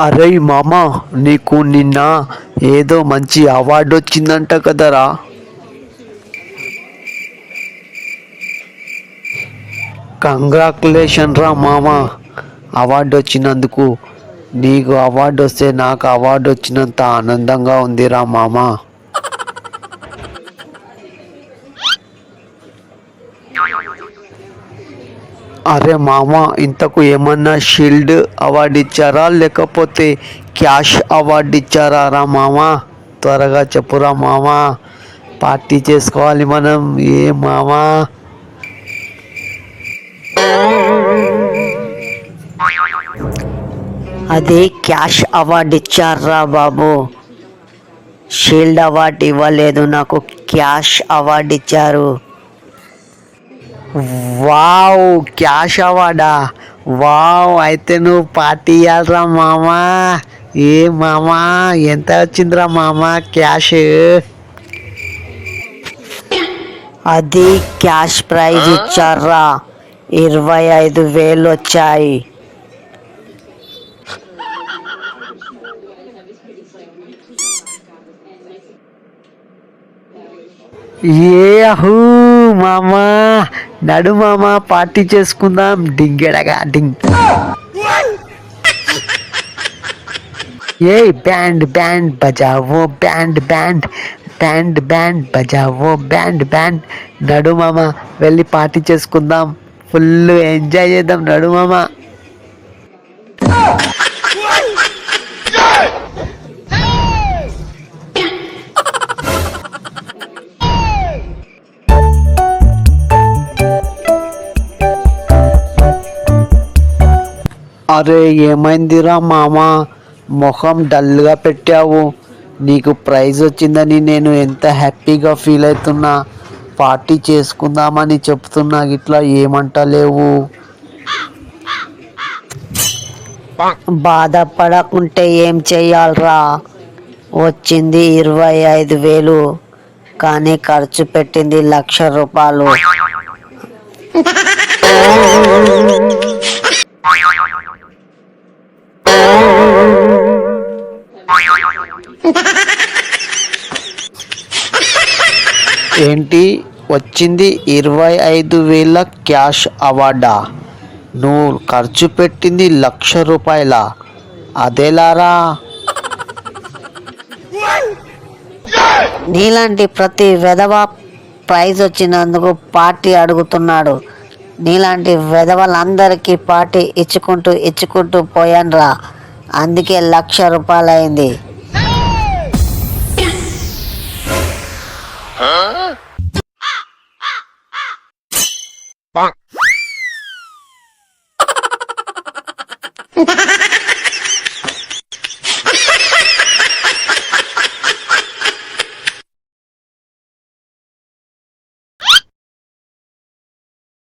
అరే మామా నీకు నిన్న ఏదో మంచి అవార్డు వచ్చిందంట కదరా. కంగ్రాచులేషన్ రా మామా అవార్డు వచ్చినందుకు. నీకు అవార్డు వస్తే నాకు అవార్డు వచ్చినంత ఆనందంగా ఉందిరా మామా. అరే మామ ఇంతకు ఏమన్నా షీల్డ్ అవార్డు ఇచ్చారా? లేకపోతే క్యాష్ అవార్డు ఇచ్చారా రా మామ? త్వరగా చెప్పురా మామ. పార్టీ చేసుకోవాలి మనం. ఏ మామా? అదే క్యాష్ అవార్డు ఇచ్చారా బాబు? షీల్డ్ అవార్డు ఇవ్వలేదు. నాకు క్యాష్ అవార్డు ఇచ్చారు. వావ్ క్యాష్ అవార్డా వావ్ అయితే నువ్వు పార్టీ ఇవ్వాలరా మామా. ఏ మామా ఎంత వచ్చిందిరా మామా క్యాష్? అది క్యాష్ ప్రైజ్ ఇచ్చారా? ఇరవై ఐదు వేలు వచ్చాయి. ఏహూ మామా నడు మామా పార్టీ చేసుకుందాం. డింగెడగా డింగ్. ఏ బ్యాండ్ బ్యాండ్ బజావో బ్యాండ్ బ్యాండ్. బ్యాండ్ బ్యాండ్ బజావో బ్యాండ్ బ్యాండ్. నడు మామ వెళ్ళి పార్టీ చేసుకుందాం. ఫుల్ ఎంజాయ్ చేద్దాం నడు మామ అరే ఏమైందిరా మామ? మొహం డల్గా పెట్టావు. నీకు ప్రైజ్ వచ్చిందని నేను ఎంత హ్యాపీగా ఫీల్ అవుతున్నా. పార్టీ చేసుకుందామని చెప్తున్నా ఇట్లా ఏమంటలేవు. బాధపడకుంటే ఏం చెయ్యాలరా? వచ్చింది ఇరవై ఐదు వేలు కానీ ఖర్చు పెట్టింది లక్ష రూపాయలు. ఏంటి? వచ్చింది ఇరవై ఐదు వేల క్యాష్ అవార్డా. నువ్వు ఖర్చు పెట్టింది లక్ష రూపాయల. అదేలారా? నీలాంటి ప్రతి వెధవ ప్రైజ్ వచ్చినందుకు పార్టీ అడుగుతున్నాడు. నీలాంటి వెధవలందరికీ పార్టీ ఇచ్చుకుంటూ ఇచ్చుకుంటూ పోయానురా. అందుకే లక్ష రూపాయలైంది. 棒！